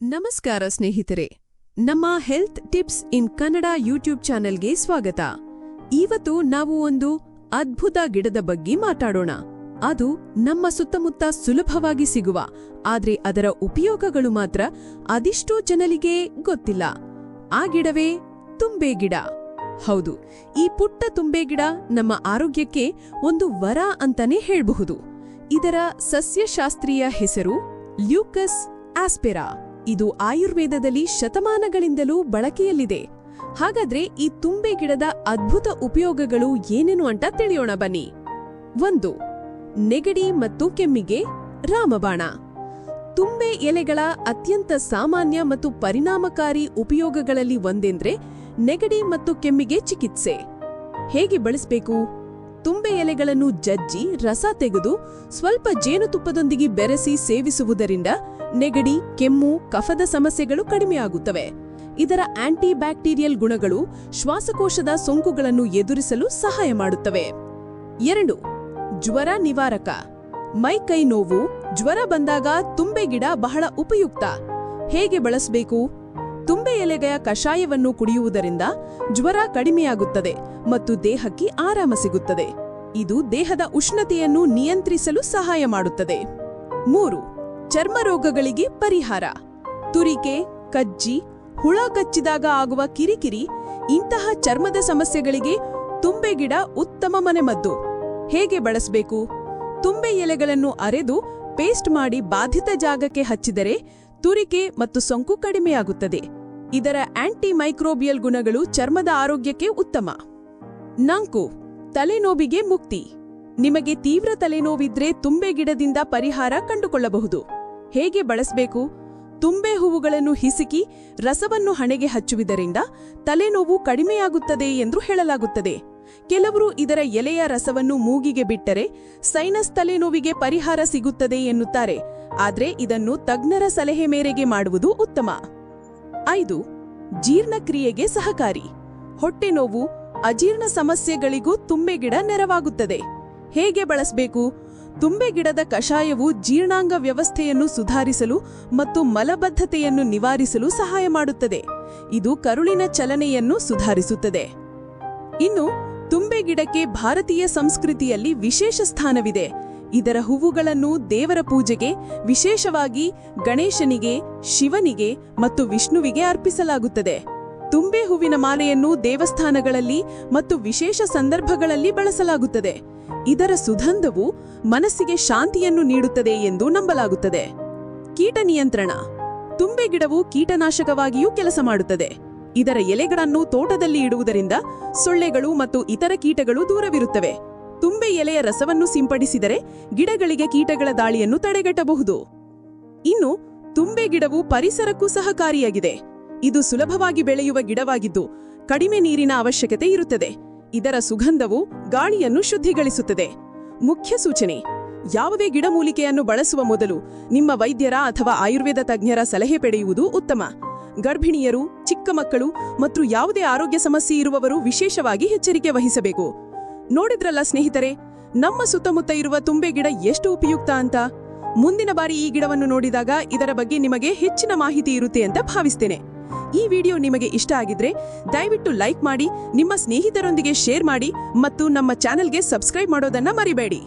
ನಮಸ್ಕಾರ ಸ್ನೇಹಿತರೆ, ನಮ್ಮ health tips in Kannada YouTube ಚಾನೆಲ್ಗೆ ಸ್ವಾಗತ. ಇವತ್ತು ನಾವು ಒಂದು ಅದ್ಭುತ ಗಿಡದ ಬಗ್ಗೆ ಮಾತಾಡೋಣ. ಅದು ನಮ್ಮ ಸುತ್ತಮುತ್ತ ಸುಲಭವಾಗಿ ಸಿಗುವ, ಆದ್ರೆ ಅದರ ಉಪಯೋಗಗಳು ಮಾತ್ರ ಅದೆಷ್ಟೋ ಜನರಿಗೆ ಗೊತ್ತಿಲ್ಲ. ಆ ಗಿಡವೇ ತುಂಬೆ ಗಿಡ. ಹೌದು, ಈ ಪುಟ್ಟ ತುಂಬೆ ಗಿಡ ನಮ್ಮ ಆರೋಗ್ಯಕ್ಕೆ ಒಂದು ವರ ಅಂತಾನೆ ಹೇಳಬಹುದು. ಇದರ ಸಸ್ಯಶಾಸ್ತ್ರೀಯ ಹೆಸರು ಲ್ಯೂಕಸ್ ಆಸ್ಪೆರಾ. ಇದು ಆಯುರ್ವೇದದಲ್ಲಿ ಶತಮಾನಗಳಿಂದಲೂ ಬಳಕೆಯಲ್ಲಿದೆ. ಹಾಗಾದ್ರೆ ಈ ತುಂಬೆ ಗಿಡದ ಅದ್ಭುತ ಉಪಯೋಗಗಳು ಏನೇನು ಅಂತ ತಿಳಿಯೋಣ ಬನ್ನಿ. ಒಂದು, ನೆಗಡಿ ಮತ್ತು ಕೆಮ್ಮಿಗೆ ರಾಮಬಾಣ. ತುಂಬೆ ಎಲೆಗಳ ಅತ್ಯಂತ ಸಾಮಾನ್ಯ ಮತ್ತು ಪರಿಣಾಮಕಾರಿ ಉಪಯೋಗಗಳಲ್ಲಿ ಒಂದೆಂದ್ರೆ ನೆಗಡಿ ಮತ್ತು ಕೆಮ್ಮಿಗೆ ಚಿಕಿತ್ಸೆ. ಹೇಗೆ ಬಳಸಬೇಕು? ತುಂಬೆ ಎಲೆಗಳನ್ನು ಜಜ್ಜಿ ರಸ ತೆಗೆದು ಸ್ವಲ್ಪ ಜೇನುತುಪ್ಪದೊಂದಿಗೆ ಬೆರೆಸಿ ಸೇವಿಸುವುದರಿಂದ ನೆಗಡಿ, ಕೆಮ್ಮು, ಕಫದ ಸಮಸ್ಯೆಗಳು ಕಡಿಮೆಯಾಗುತ್ತವೆ ಇದರ ಆಂಟಿ ಬ್ಯಾಕ್ಟೀರಿಯಲ್ ಗುಣಗಳು ಶ್ವಾಸಕೋಶದ ಸೋಂಕುಗಳನ್ನು ಎದುರಿಸಲು ಸಹಾಯ ಮಾಡುತ್ತವೆ. ಎರಡು, ಜ್ವರ ನಿವಾರಕ. ಮೈ ಕೈ ನೋವು, ಜ್ವರ ಬಂದಾಗ ತುಂಬೆ ಗಿಡ ಬಹಳ ಉಪಯುಕ್ತ. ಹೇಗೆ ಬಳಸಬೇಕು? ತುಂಬೆ ಎಲೆಗೆಯ ಕಷಾಯವನ್ನು ಕುಡಿಯುವುದರಿಂದ ಜ್ವರ ಕಡಿಮೆಯಾಗುತ್ತದೆ ಮತ್ತು ದೇಹಕ್ಕೆ ಆರಾಮ ಸಿಗುತ್ತದೆ. ಇದು ದೇಹದ ಉಷ್ಣತೆಯನ್ನು ನಿಯಂತ್ರಿಸಲು ಸಹಾಯ ಮಾಡುತ್ತದೆ. ಮೂರು, ಚರ್ಮ ರೋಗಗಳಿಗೆ ಪರಿಹಾರ. ತುರಿಕೆ, ಕಜ್ಜಿ, ಹುಳ ಕಚ್ಚಿದಾಗ ಆಗುವ ಕಿರಿಕಿರಿ, ಇಂತಹ ಚರ್ಮದ ಸಮಸ್ಯೆಗಳಿಗೆ ತುಂಬೆ ಗಿಡ ಉತ್ತಮ ಮನೆಮದ್ದು. ಹೇಗೆ ಬಳಸಬೇಕು? ತುಂಬೆ ಎಲೆಗಳನ್ನು ಅರೆದು ಪೇಸ್ಟ್ ಮಾಡಿ ಬಾಧಿತ ಜಾಗಕ್ಕೆ ಹಚ್ಚಿದರೆ ತುರಿಕೆ ಮತ್ತು ಸೋಂಕು ಕಡಿಮೆಯಾಗುತ್ತದೆ. ಇದರ ಆಂಟಿ ಮೈಕ್ರೋಬಿಯಲ್ ಗುಣಗಳು ಚರ್ಮದ ಆರೋಗ್ಯಕ್ಕೆ ಉತ್ತಮ. ನಾಲ್ಕು, ತಲೆನೋವಿಗೆ ಮುಕ್ತಿ. ನಿಮಗೆ ತೀವ್ರ ತಲೆನೋವಿದ್ರೆ ತುಂಬೆ ಗಿಡದಿಂದ ಪರಿಹಾರ ಕಂಡುಕೊಳ್ಳಬಹುದು. ಹೇಗೆ ಬಳಸಬೇಕು? ತುಂಬೆ ಹೂವುಗಳನ್ನು ಹಿಸುಕಿ ರಸವನ್ನು ಹಣೆಗೆ ಹಚ್ಚುವುದರಿಂದ ತಲೆನೋವು ಕಡಿಮೆಯಾಗುತ್ತದೆ ಎಂದು ಹೇಳಲಾಗುತ್ತದೆ. ಕೆಲವರು ಇದರ ಎಲೆಯ ರಸವನ್ನು ಮೂಗಿಗೆ ಬಿಟ್ಟರೆ ಸೈನಸ್ ತಲೆನೋವಿಗೆ ಪರಿಹಾರ ಸಿಗುತ್ತದೆ ಎನ್ನುತ್ತಾರೆ. ಆದ್ರೆ ಇದನ್ನು ತಜ್ಞರ ಸಲಹೆ ಮೇರೆಗೆ ಮಾಡುವುದು ಉತ್ತಮ. ಐದು, ಜೀರ್ಣಕ್ರಿಯೆಗೆ ಸಹಕಾರಿ. ಹೊಟ್ಟೆ ನೋವು, ಅಜೀರ್ಣ ಸಮಸ್ಯೆಗಳಿಗೂ ತುಂಬೆ ಗಿಡ ನೆರವಾಗುತ್ತದೆ. ಹೇಗೆ ಬಳಸಬೇಕು? ತುಂಬೆ ಗಿಡದ ಕಷಾಯವು ಜೀರ್ಣಾಂಗ ವ್ಯವಸ್ಥೆಯನ್ನು ಸುಧಾರಿಸಲು ಮತ್ತು ಮಲಬದ್ಧತೆಯನ್ನು ನಿವಾರಿಸಲು ಸಹಾಯ ಮಾಡುತ್ತದೆ. ಇದು ಕರುಳಿನ ಚಲನೆಯನ್ನು ಸುಧಾರಿಸುತ್ತದೆ. ಇನ್ನು, ತುಂಬೆ ಗಿಡಕ್ಕೆ ಭಾರತೀಯ ಸಂಸ್ಕೃತಿಯಲ್ಲಿ ವಿಶೇಷ ಸ್ಥಾನವಿದೆ. ಇದರ ಹೂವುಗಳನ್ನು ದೇವರ ಪೂಜೆಗೆ, ವಿಶೇಷವಾಗಿ ಗಣೇಶನಿಗೆ, ಶಿವನಿಗೆ ಮತ್ತು ವಿಷ್ಣುವಿಗೆ ಅರ್ಪಿಸಲಾಗುತ್ತದೆ. ತುಂಬೆ ಹೂವಿನ ಮಾಲೆಯನ್ನು ದೇವಸ್ಥಾನಗಳಲ್ಲಿ ಮತ್ತು ವಿಶೇಷ ಸಂದರ್ಭಗಳಲ್ಲಿ ಬಳಸಲಾಗುತ್ತದೆ. ಇದರ ಸುಗಂಧವು ಮನಸ್ಸಿಗೆ ಶಾಂತಿಯನ್ನು ನೀಡುತ್ತದೆ ಎಂದು ನಂಬಲಾಗುತ್ತದೆ. ಕೀಟ ನಿಯಂತ್ರಣ. ತುಂಬೆ ಗಿಡವು ಕೀಟನಾಶಕವಾಗಿಯೂ ಕೆಲಸ ಮಾಡುತ್ತದೆ. ಇದರ ಎಲೆಗಳನ್ನು ತೋಟದಲ್ಲಿ ಇಡುವುದರಿಂದ ಸೊಳ್ಳೆಗಳು ಮತ್ತು ಇತರ ಕೀಟಗಳು ದೂರವಿರುತ್ತವೆ. ತುಂಬೆ ಎಲೆಯ ರಸವನ್ನು ಸಿಂಪಡಿಸಿದರೆ ಗಿಡಗಳಿಗೆ ಕೀಟಗಳ ದಾಳಿಯನ್ನು ತಡೆಗಟ್ಟಬಹುದು. ಇನ್ನು, ತುಂಬೆ ಗಿಡವು ಪರಿಸರಕ್ಕೂ ಸಹಕಾರಿಯಾಗಿದೆ. ಇದು ಸುಲಭವಾಗಿ ಬೆಳೆಯುವ ಗಿಡವಾಗಿದ್ದು, ಕಡಿಮೆ ನೀರಿನ ಅವಶ್ಯಕತೆ ಇರುತ್ತದೆ. ಇದರ ಸುಗಂಧವು ಗಾಳಿಯನ್ನು ಶುದ್ಧಿಗಳಿಸುತ್ತದೆ. ಮುಖ್ಯ ಸೂಚನೆ, ಯಾವುದೇ ಗಿಡಮೂಲಿಕೆಯನ್ನು ಬಳಸುವ ಮೊದಲು ನಿಮ್ಮ ವೈದ್ಯರ ಅಥವಾ ಆಯುರ್ವೇದ ತಜ್ಞರ ಸಲಹೆ ಪಡೆಯುವುದು ಉತ್ತಮ. ಗರ್ಭಿಣಿಯರು, ಚಿಕ್ಕ ಮಕ್ಕಳು ಮತ್ತು ಯಾವುದೇ ಆರೋಗ್ಯ ಸಮಸ್ಯೆ ಇರುವವರು ವಿಶೇಷವಾಗಿ ಎಚ್ಚರಿಕೆ ವಹಿಸಬೇಕು. ನೋಡಿದ್ರಲ್ಲ ಸ್ನೇಹಿತರೆ, ನಮ್ಮ ಸುತ್ತಮುತ್ತ ಇರುವ ತುಂಬೆ ಗಿಡ ಎಷ್ಟು ಉಪಯುಕ್ತ ಅಂತ? ಮುಂದಿನ ಬಾರಿ ಈ ಗಿಡವನ್ನು ನೋಡಿದಾಗ ಇದರ ಬಗ್ಗೆ ನಿಮಗೆ ಹೆಚ್ಚಿನ ಮಾಹಿತಿ ಇರುತ್ತೆ ಅಂತ ಭಾವಿಸ್ತೇನೆ. ಈ ವಿಡಿಯೋ ನಿಮಗೆ ಇಷ್ಟ ಆಗಿದ್ರೆ ದಯವಿಟ್ಟು ಲೈಕ್ ಮಾಡಿ, ನಿಮ್ಮ ಸ್ನೇಹಿತರೊಂದಿಗೆ ಶೇರ್ ಮಾಡಿ ಮತ್ತು ನಮ್ಮ ಚಾನೆಲ್ಗೆ ಸಬ್ಸ್ಕ್ರೈಬ್ ಮಾಡೋದನ್ನ ಮರಿಬೇಡಿ.